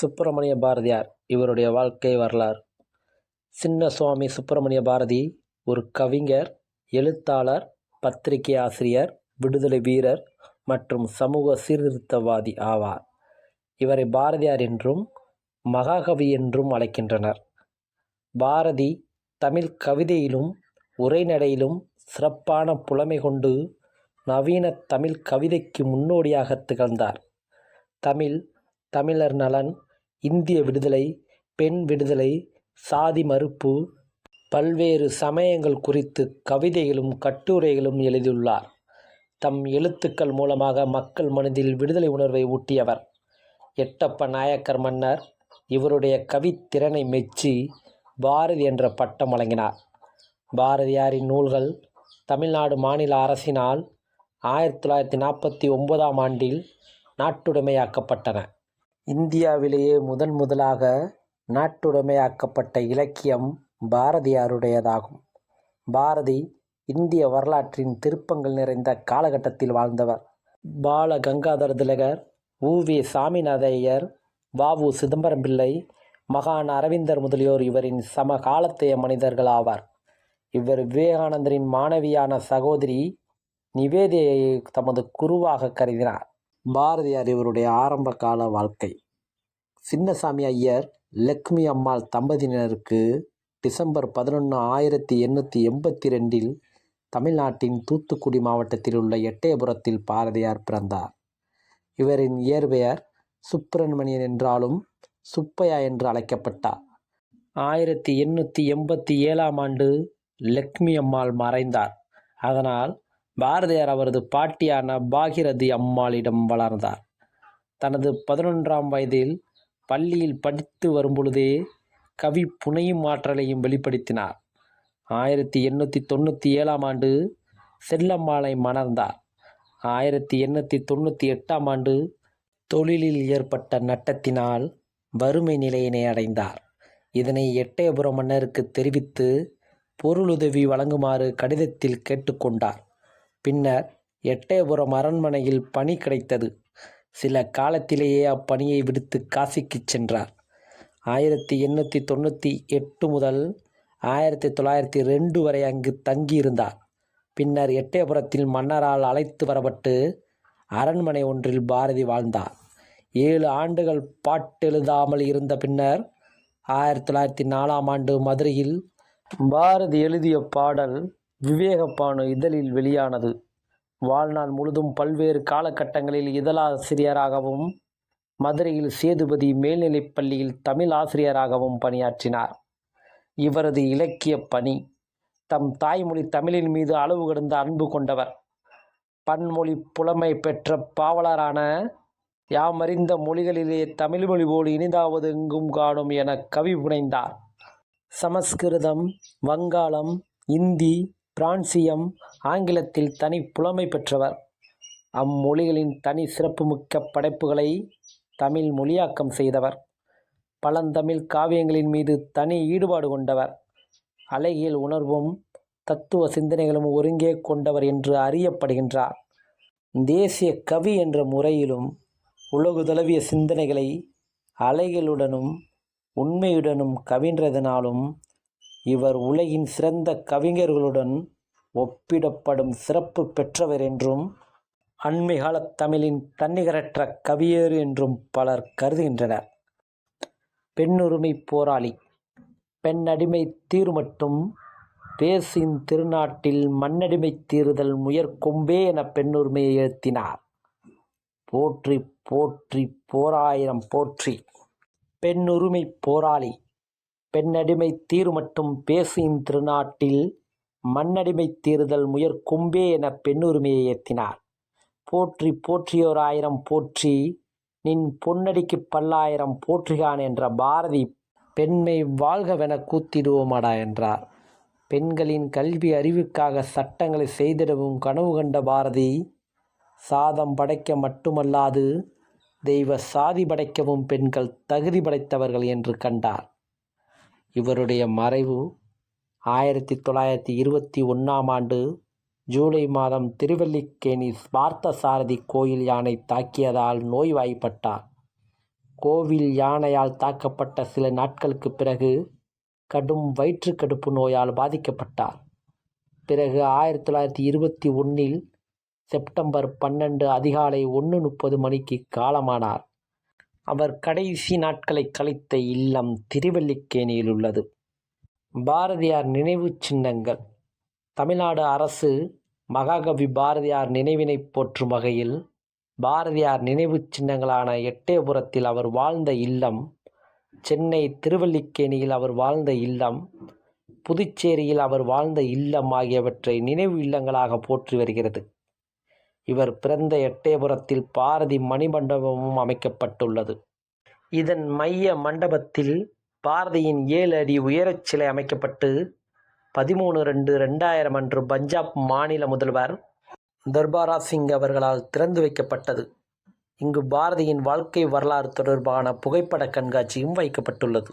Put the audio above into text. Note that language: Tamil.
சுப்பிரமணிய பாரதியார் இவருடைய வாழ்க்கை வரலாறு. சின்னசுவாமி சுப்பிரமணிய பாரதி ஒரு கவிஞர் எழுத்தாளர் பத்திரிகை ஆசிரியர் விடுதலை வீரர் மற்றும் சமூக சீர்திருத்தவாதி ஆவார். இவரை பாரதியார் என்றும் மகாகவி என்றும் அழைக்கின்றனர். பாரதி தமிழ் கவிதையிலும் உரைநடையிலும் சிறப்பான புலமை கொண்டு நவீன தமிழ் கவிதைக்கு முன்னோடியாக திகழ்ந்தார். தமிழ் தமிழர் நலன் இந்திய விடுதலை பெண் விடுதலை சாதி மறுப்பு பல்வேறு சமயங்கள் குறித்து கவிதைகளும் கட்டுரைகளும் எழுதியுள்ளார். தம் எழுத்துக்கள் மூலமாக மக்கள் மனதில் விடுதலை உணர்வை ஊட்டியவர். எட்டப்ப நாயக்கர் மன்னர் இவருடைய கவித்திறனை மெச்சி பாரதி என்ற பட்டம் வழங்கினார். பாரதியாரின் நூல்கள் தமிழ்நாடு மாநில அரசினால் ஆயிரத்தி தொள்ளாயிரத்தி நாற்பத்தி ஒன்பதாம் ஆண்டில் நாட்டுடைமையாக்கப்பட்டன. இந்தியாவிலேயே முதன் முதலாக நாட்டுடைமையாக்கப்பட்ட இலக்கியம் பாரதியாருடையதாகும். பாரதி இந்திய வரலாற்றின் திருப்பங்கள் நிறைந்த காலகட்டத்தில் வாழ்ந்தவர். பால கங்காதர திலகர் உ. வி. சாமிநாத ஐயர் உ. சிதம்பரம் பிள்ளை மகான் அரவிந்தர் முதலியோர் இவரின் சமகாலத்தைய மனிதர்கள் ஆவார் இவர் விவேகானந்தரின் மாணவியான சகோதரி நிவேதியை தமது குருவாக கருதினார். பாரதியார் இவருடைய ஆரம்ப கால வாழ்க்கை. சின்னசாமி ஐயர் லக்ஷ்மி அம்மாள் தம்பதியினருக்கு டிசம்பர் பதினொன்று ஆயிரத்தி எண்ணூற்றி எண்பத்தி ரெண்டில் தமிழ்நாட்டின் தூத்துக்குடி மாவட்டத்தில் உள்ள எட்டயபுரத்தில் பாரதியார் பிறந்தார். இவரின் இயற்பெயர் சுப்பிரமணியன் என்றாலும் சுப்பையா என்று அழைக்கப்பட்டார். ஆயிரத்தி எண்ணூற்றி எண்பத்தி ஏழாம் ஆண்டு லக்ஷ்மி அம்மாள் மறைந்தார். அதனால் பாரதியார் அவரது பாட்டியான பாகிரதி அம்மாளிடம் வளர்ந்தார். தனது பதினொன்றாம் வயதில் பள்ளியில் படித்து வரும்பொழுதே கவி புனையும் ஆற்றலையும் வெளிப்படுத்தினார். ஆயிரத்தி எண்ணூற்றி தொண்ணூற்றி ஏழாம் ஆண்டு செல்லம்மாளை மணர்ந்தார் ஆயிரத்தி எண்ணூற்றி தொண்ணூற்றி எட்டாம் ஆண்டு தொழிலில் ஏற்பட்ட நட்டத்தினால் வறுமை நிலையினை அடைந்தார். இதனை எட்டயபுரம் மன்னருக்கு தெரிவித்து பொருளுதவி வழங்குமாறு கடிதத்தில் கேட்டுக்கொண்டார். பின்னர் எட்டயபுரம் அரண்மனையில் பணி கிடைத்தது. சில காலத்திலேயே அப்பணியை விடுத்து காசிக்கு சென்றார். ஆயிரத்தி எண்ணூற்றி தொண்ணூற்றி எட்டு முதல் ஆயிரத்தி தொள்ளாயிரத்தி ரெண்டு வரை அங்கு தங்கியிருந்தார். பின்னர் எட்டயபுரத்தில் மன்னரால் அழைத்து வரப்பட்டு அரண்மனை ஒன்றில் பாரதி வாழ்ந்தார். ஏழு ஆண்டுகள் பாட்டெழுதாமல் இருந்த பின்னர் ஆயிரத்தி தொள்ளாயிரத்தி நாலாம் ஆண்டு மதுரையில் பாரதி எழுதிய பாடல் விவேகப்பானு இதழில் வெளியானது. வாழ்நாள் முழுதும் பல்வேறு காலகட்டங்களில் இதழாசிரியராகவும் மதுரையில் சேதுபதி மேல்நிலைப் பள்ளியில் தமிழ் ஆசிரியராகவும் பணியாற்றினார். இவரது இலக்கிய பணி தம் தாய்மொழி தமிழின் மீது அளவு கடந்த அன்பு கொண்டவர். பன்மொழி புலமை பெற்ற பாவலரான யாமறிந்த மொழிகளிலே தமிழ் மொழி போல் இனிதாவது எங்கும் காணும் என கவி புனைந்தார். சமஸ்கிருதம் வங்காளம் இந்தி பிரான்சியம் ஆங்கிலத்தில் தனி புலமை பெற்றவர். அம்மொழிகளின் தனி சிறப்புமிக்க படைப்புகளை தமிழ் மொழியாக்கம் செய்தவர். பழந்தமிழ் காவியங்களின் மீது தனி ஈடுபாடு கொண்டவர். அழகியல் உணர்வும் தத்துவ சிந்தனைகளும் ஒருங்கே கொண்டவர் என்று அறியப்படுகின்றார். தேசிய கவி என்ற முறையிலும் உலகுதழுவிய சிந்தனைகளை அலைகளுடனும் உண்மையுடனும் கவின்றதனாலும் இவர் உலகின் சிறந்த கவிஞர்களுடன் ஒப்பிடப்படும் சிறப்பு பெற்றவர் என்றும் அண்மைகாலத் தமிழின் தன்னிகரற்ற கவியர் என்றும் பலர் கருதுகின்றனர். பெண்ணுரிமை போராளி பெண்ணடிமை தீர் மட்டும் பேசின் திருநாட்டில் மண்ணடிமை தீருதல் முயற்கொம்பே என பெண்ணுரிமையை எழுத்தினார் போற்றி போற்றி போராயிரம் போற்றி. பெண்ணுரிமை போராளி பெண்ணடிமை தீர்மட்டும் பேசும் திருநாட்டில் மண்ணடிமை தீருதல் முயற்கொம்பே என பெண்ணுரிமையை ஏத்தினார். போற்றி போற்றியோர் ஆயிரம் போற்றி நின் பொன்னடிக்கு பல்லாயிரம் போற்றுகான் என்ற பாரதி பெண்மை வாழ்கவென கூத்திடுவோமாடா என்றார். பெண்களின் கல்வி அறிவுக்காக சட்டங்களை செய்திடவும் கனவு கண்ட பாரதி சாதம் படைக்க மட்டுமல்லாது தெய்வ சாதி படைக்கவும் பெண்கள் தகுதி படைத்தவர்கள் என்று கண்டார். இவருடைய மறைவு ஆயிரத்தி தொள்ளாயிரத்தி இருபத்தி ஒன்றாம் ஆண்டு ஜூலை மாதம் திருவல்லிக்கேணி பார்த்தசாரதி கோயில் யானை தாக்கியதால் நோய்வாய்ப்பட்டார். கோவில் யானையால் தாக்கப்பட்ட சில நாட்களுக்குப் பிறகு கடும் வயிற்றுக்கடுப்பு நோயால் பாதிக்கப்பட்டார். பிறகு ஆயிரத்தி தொள்ளாயிரத்தி இருபத்தி ஒன்றில் செப்டம்பர் பன்னெண்டு அதிகாலை ஒன்று முப்பது மணிக்கு காலமானார். அவர் கடைசி நாட்களை கழித்த இல்லம் திருவல்லிக்கேணியில் உள்ளது. பாரதியார் நினைவுச் சின்னங்கள். தமிழ்நாடு அரசு மகாகவி பாரதியார் நினைவினை போற்றும் வகையில் பாரதியார் நினைவுச் சின்னங்களான எட்டயபுரத்தில் அவர் வாழ்ந்த இல்லம் சென்னை திருவல்லிக்கேணியில் அவர் வாழ்ந்த இல்லம் புதுச்சேரியில் அவர் வாழ்ந்த இல்லம் ஆகியவற்றை நினைவு இல்லங்களாக போற்றி வருகிறது. இவர் பிறந்த எட்டயபுரத்தில் பாரதி மணிமண்டபமும் அமைக்கப்பட்டுள்ளது. இதன் மைய மண்டபத்தில் பாரதியின் ஏழு அடி உயரச் சிலை அமைக்கப்பட்டு பதிமூணு ரெண்டு ரெண்டாயிரம் அன்று பஞ்சாப் மாநில முதல்வர் தர்பாரா சிங் அவர்களால் திறந்து வைக்கப்பட்டது. இங்கு பாரதியின் வாழ்க்கை வரலாறு தொடர்பான புகைப்பட கண்காட்சியும் வைக்கப்பட்டுள்ளது.